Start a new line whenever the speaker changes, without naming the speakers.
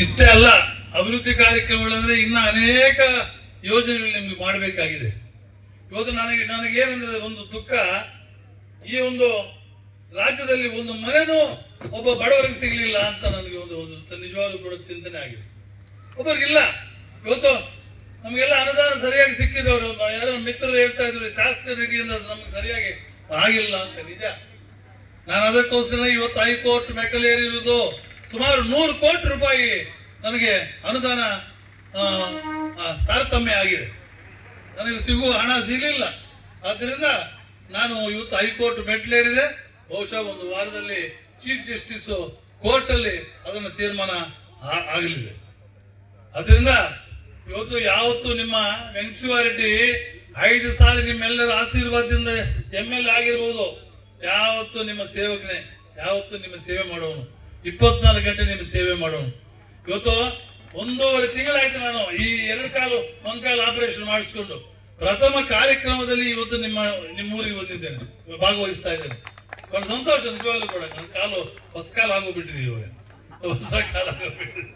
ಇಷ್ಟೇ ಅಲ್ಲ, ಅಭಿವೃದ್ಧಿ ಕಾರ್ಯಕ್ರಮಗಳಂದ್ರೆ ಇನ್ನ ಅನೇಕ ಯೋಜನೆಗಳು ನಿಮ್ಗೆ ಮಾಡಬೇಕಾಗಿದೆ. ಇವತ್ತು ನನಗೆ, ನನಗೇನಂದ್ರೆ ಒಂದು ದುಃಖ, ಈ ಒಂದು ರಾಜ್ಯದಲ್ಲಿ ಒಂದು ಮನೆನೂ ಒಬ್ಬ ಬಡವರಿಗೆ ಸಿಗಲಿಲ್ಲ ಅಂತ ನನಗೆ ಒಂದು ಒಂದು ನಿಜವಾಗ್ಲೂ ಕೂಡ ಚಿಂತನೆ ಆಗಿದೆ. ಒಬ್ಬರಿಗಿಲ್ಲ. ಇವತ್ತು ನಮಗೆಲ್ಲ ಅನುದಾನ ಸರಿಯಾಗಿ ಸಿಕ್ಕಿದವರು, ಯಾರೋ ಮಿತ್ರರು ಹೇಳ್ತಾ ಇದ್ರು ಶಾಸ್ತ್ರ ನಿಧಿಯಿಂದ ನಮ್ಗೆ ಸರಿಯಾಗಿ ಆಗಿಲ್ಲ ಅಂತ. ನಿಜ. ನಾನು ಅದಕ್ಕೋಸ್ಕರ ಇವತ್ತು ಹೈಕೋರ್ಟ್ ಮೆಟ್ಟಲೇರಿರುವುದು ಸುಮಾರು ನೂರು ಕೋಟಿ ರೂಪಾಯಿ ನನಗೆ ಅನುದಾನ ತಾರತಮ್ಯ ಆಗಿದೆ. ನನಗೆ ಸಿಗುವ ಹಣ ಸಿಗಲಿಲ್ಲ. ಆದ್ದರಿಂದ ನಾನು ಇವತ್ತು ಹೈಕೋರ್ಟ್ ಮೆಟ್ಲೇರಿದೆ ಬಹುಶಃ ಒಂದು ವಾರದಲ್ಲಿ ಚೀಫ್ ಜಸ್ಟಿಸ್ ಕೋರ್ಟಲ್ಲಿ ಅದನ್ನು ತೀರ್ಮಾನ ಆಗಲಿದೆ. ಅದರಿಂದ ಇವತ್ತು ಯಾವತ್ತು ನಿಮ್ಮ ವೆಂಕಟೇಶ್ವರರೆಡ್ಡಿ ಐದು ಸಾರಿ ನಿಮ್ಮೆಲ್ಲರ ಆಶೀರ್ವಾದದಿಂದ ಎಂ ಎಲ್ ಆಗಿರ್ಬೋದು. ಯಾವತ್ತು ನಿಮ್ಮ ಸೇವಕನೇ, ಯಾವತ್ತು ನಿಮ್ಮ ಸೇವೆ ಮಾಡೋನು. ಇಪ್ಪತ್ನಾಲ್ಕು ಗಂಟೆ ನಿಮ್ಮ ಸೇವೆ ಮಾಡೋಣ ಇವತ್ತು ಒಂದೂವರೆ ತಿಂಗಳಾಯ್ತು ನಾನು ಈ ಎರಡು ಕಾಲು ಒಂದು ಕಾಲು ಆಪರೇಷನ್ ಮಾಡಿಸ್ಕೊಂಡು ಪ್ರಥಮ ಕಾರ್ಯಕ್ರಮದಲ್ಲಿ ಇವತ್ತು ನಿಮ್ಮ ನಿಮ್ಮ ಊರಿಗೆ ಬಂದಿದ್ದೇನೆ. ಭಾಗವಹಿಸ್ತಾ ಇದ್ದೇನೆ. ಬಹಳ ಸಂತೋಷ, ನಿಜವಾಗ್ಲೂ ಕೂಡ. ನನ್ನ ಕಾಲು ಹೊಸ ಕಾಲು ಆಗೋಗ್ಬಿಟ್ಟಿದೆ ಇವಾಗ. ಹೊಸ ಕಾಲು ಆಗೋಗ್ಬಿಟ್ಟಿದೆ.